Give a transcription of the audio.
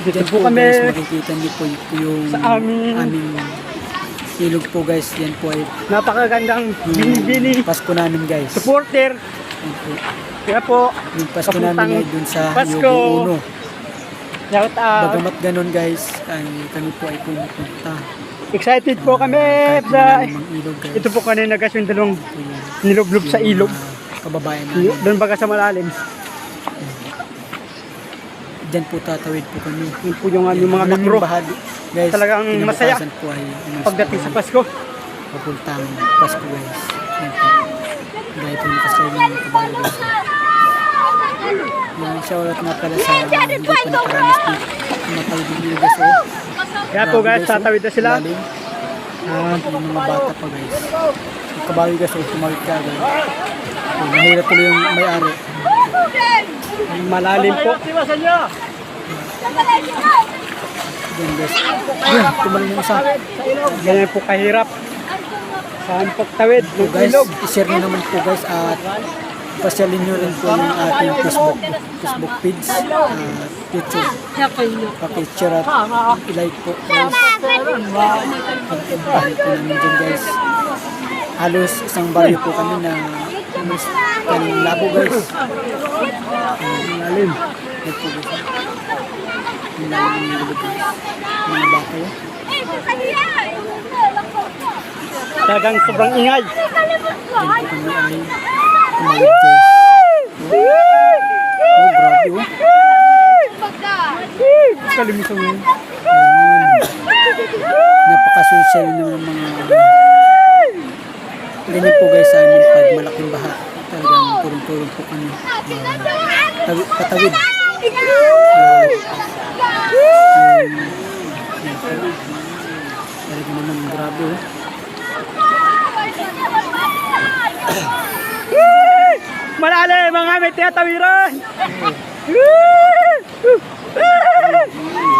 Dito po po kami. guys, makikita niyo po y- yung Sa amin. aming ilog po guys. Yan po ay Napakagandang yung binibini. Pasko namin guys. Supporter. Yan po. Kaya po, Yung Pasko namin ay dun sa Pasko. Yogo Uno. shout out. Bagamat ganun guys, ay kami po ay pumupunta. Excited po kami. Kahit Sa, ito po kanina guys yung dalawang nilublob sa Yung ilog. Kababayan namin. Doon baga sa malalim. Diyan po tatawid po kami. Yun po yung, yung mga bahagi. Guys, Talagang masaya. po ay Pagdating po sa. Pasko. Papuntang Pasko guys. Yan po. Dahil po ng mga kabayo guys. Yung shoutout nga pala sa hindi pa nakaranas dito. Tumatawid yung ilog guys. oh. Kaya po guys, oh. tatawid na sila. Ah, yung mga bata pa guys. Yung kabayo guys, oh, tumawid ka guys. Mahirap tuloy yung may-ari. Malalim po. Yan guys. Yan, tumalon yung isa. Ganyan po kahirap. Saan pagtawid So ng guys, ilog. i-share nyo naman po guys at pasyalin nyo rin po yung ating Facebook Facebook page at YouTube. Pakishare at i-like po guys. Pag-invite po namin dyan guys. Halos isang baryo po kami na kan labo guys. Guys. Ang lalim ng. Mga yun. Talagang sobrang ingay. Oh, grabe oh. Kalimutan mo. yun. Napaka-social ng mga ganyan po guys sa amin malaking baha. Talagang turong-turong po kami. Uh, tawi, patawid. Uh, talagang naman grabe oh. Malalim mga may tinatawiran. Damay Castro!